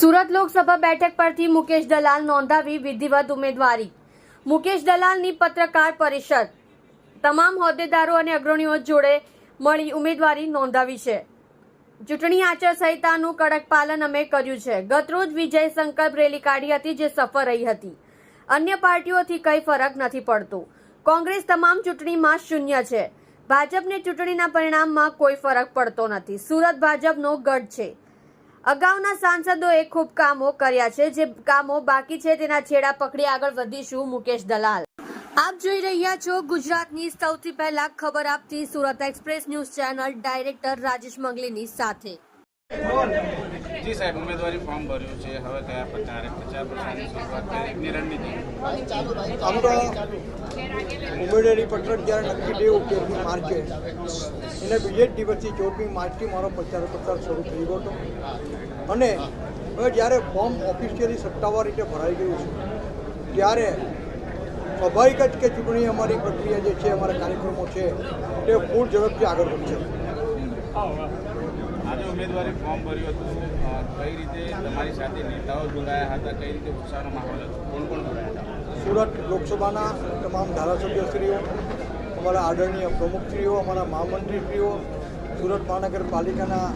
સુરત લોકસભા બેઠક પરથી મુકેશ દલાલ નોંધાવી વિધિવત ઉમેદવારી. મુકેશ દલાલની પત્રકાર પરિષદ. તમામ હોદ્દેદારો અને અગ્રણીઓ જોડે મળી ઉમેદવારી નોંધાવી છે. ચૂંટણી આચારસંહિતાનું કડક પાલન અમે કર્યું છે. ગતરોજ વિજય સંકલ્પ રેલી કાઢી હતી જે સફળ રહી હતી. અન્ય પાર્ટીઓથી કંઈ ફરક નથી પડતો. કોંગ્રેસ તમામ ચૂંટણીમાં શૂન્ય છે. ભાજપને ચૂંટણીના પરિણામમાં કોઈ ફરક પડતો નથી. સુરત ભાજપનો ગઢ છે. અગાઉના સાંસદોએ ખૂબ કામો કર્યા છે, જે કામો બાકી છે તેના છેડા પકડી આગળ વધીશું મુકેશ દલાલ. આપ જોઈ રહ્યા છો ગુજરાતની સૌથી પહેલા ખબર આપતી Surat express news channel director Rajesh મંગલીની સાથે. જી સાહેબ ઉમેદવારી ફોર્મ ભર્યું છે. હવે કયા પ્રચારે પ્રચાર પ્રસારની શરૂઆત કરી? રણનીતિ. ઉમેદવારી પત્રક જ્યારે નક્કી થયું કે માર્ચે એને બીજે જ દિવસથી ચોથી માર્ચથી મારો પ્રચાર પ્રસાર શરૂ થઈ ગયો હતો. અને હવે જ્યારે ફોર્મ ઓફિશિયલી સત્તાવાર રીતે ભરાઈ ગયું છે, ત્યારે સ્વાભાવિક જ કે ચૂંટણી અમારી પ્રક્રિયા જે છે, અમારા કાર્યક્રમો છે, તે પૂર ઝડપથી આગળ વધશે. આજે ઉમેદવારી ફોર્મ ભર્યું હતું. કઈ રીતે તમારી સાથે નેતાઓ જોડાયા હતા, કઈ રીતે ઉત્સાહનો માહોલ કોણ કોણ જોડાયા સુરત લોકસભાના તમામ ધારાસભ્યશ્રીઓ, અમારા આદરણીય પ્રમુખશ્રીઓ, અમારા મહામંત્રીશ્રીઓ, સુરત મહાનગરપાલિકાના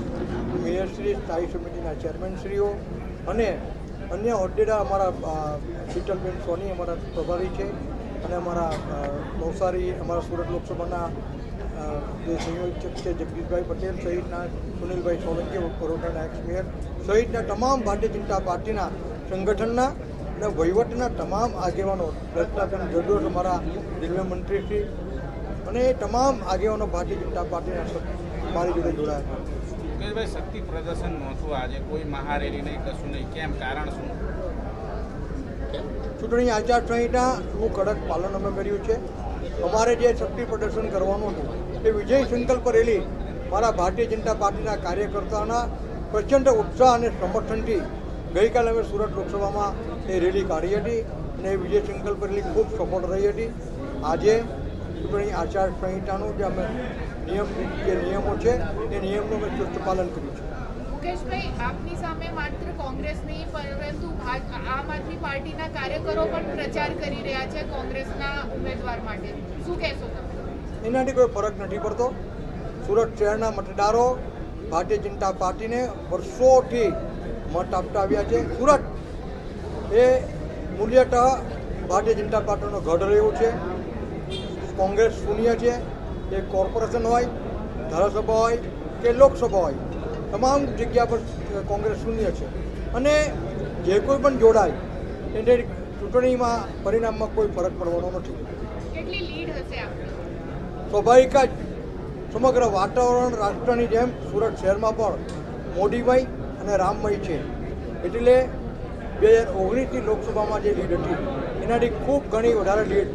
મેયરશ્રી, સ્થાયી સમિતિના ચેરમેનશ્રીઓ અને અન્ય હોદ્દેદાર અમારા શીતલબેન સોની અમારા પ્રભારી છે અને અમારા નવસારી, અમારા સુરત લોકસભાના જે સંયોજક છે જગદીશભાઈ પટેલ સહિતના સુનિલભાઈ સોલંકી પરોઠાના એક્સ મેયર સહિતના તમામ ભારતીય જનતા પાર્ટીના સંગઠનના અને વહીવટના તમામ આગેવાનો રચનાબેન જડોર અમારા રેલવે મંત્રીશ્રી અને એ તમામ આગેવાનો ભારતીય જનતા પાર્ટીના મારી જોડે જોડાયા હતા. શક્તિ પ્રદર્શન નહોતું આજે. કોઈ મહારેલી નહીં કશું નહીં. કેમ? કારણ શું? ચૂંટણી આચારસંહિતાનું કડક પાલન અમે કર્યું છે. અમારે જે શક્તિ પ્રદર્શન કરવાનું હતું, એ વિજય સંકલ્પ રેલી મારા ભારતીય જનતા પાર્ટીના કાર્યકર્તાઓના પ્રચંડ ઉત્સાહ અને સમર્થનથી ગઈકાલે અમે સુરત લોકસભામાં એ રેલી કાઢી હતી અને એ વિજય સંકલ્પ રેલી ખૂબ સફળ રહી હતી. આજે ચૂંટણી આચારસંહિતાનું જે અમે નિયમ, જે નિયમો છે, એ નિયમનું અમે ચુસ્ત પાલન કર્યું. મુકેશભાઈ, આપની સામે માત્ર કોંગ્રેસ નહીં, પરંતુ આમ આદમી પાર્ટીના કાર્યકરો પણ પ્રચાર કરી રહ્યા છે કોંગ્રેસના ઉમેદવાર માટે. શું કહેશો તમે? એનાથી કોઈ ફરક નથી પડતો. સુરત શહેરના મતદારો ભારતીય જનતા પાર્ટીને વર્ષોથી મત આપતા આવ્યા છે. સુરત એ મૂલ્યતઃ ભારતીય જનતા પાર્ટીનો ગઢ રહ્યું છે. કોંગ્રેસ શૂન્ય છે. એ કોર્પોરેશન હોય, ધારાસભા હોય કે લોકસભા હોય. તમામ જગ્યા પર કોંગ્રેસ શૂન્ય છે. અને જે કોઈ પણ જોડાય એને ચૂંટણીમાં પરિણામમાં કોઈ ફરક પડવાનો નથી. સ્વાભાવિક જ. સમગ્ર વાતાવરણ રાષ્ટ્રની જેમ સુરત શહેરમાં પણ મોદીમય અને રામમય છે. એટલે બે હજાર ઓગણીસની લોકસભામાં જે લીડ હતી એનાથી ખૂબ ઘણી વધારે લીડ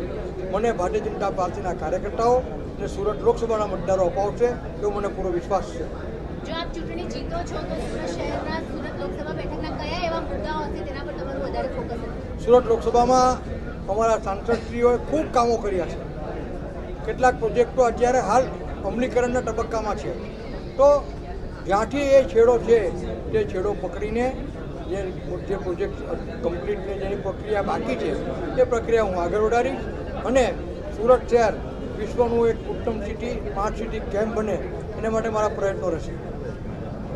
મને ભારતીય જનતા પાર્ટીના કાર્યકર્તાઓ અને સુરત લોકસભાના મતદારો અપાવશે એવો મને પૂરો વિશ્વાસ છે. જો આપ ચૂંટણી જીતો છો તો સુરત શહેરના સુરત લોકસભા બેઠકના કયા એવા મુદ્દાઓ હશે તેના પર તમારું વધારે ફોકસ સુરત લોકસભામાં અમારા સાંસદશ્રીઓએ ખૂબ કામો કર્યા છે. કેટલાક પ્રોજેક્ટો અત્યારે હાલ અમલીકરણના તબક્કામાં છે. તો જ્યાંથી એ છેડો છે, તે છેડો પકડીને જે જે પ્રોજેક્ટ કમ્પ્લીટની જેની પ્રક્રિયા બાકી છે, તે પ્રક્રિયા હું આગળ વધારીશ. અને સુરત શહેર વિશ્વનું એક ઉત્તમ સિટી સ્માર્ટ સિટી કેમ્પ બને, એના માટે મારા પ્રયત્નો રહેશે.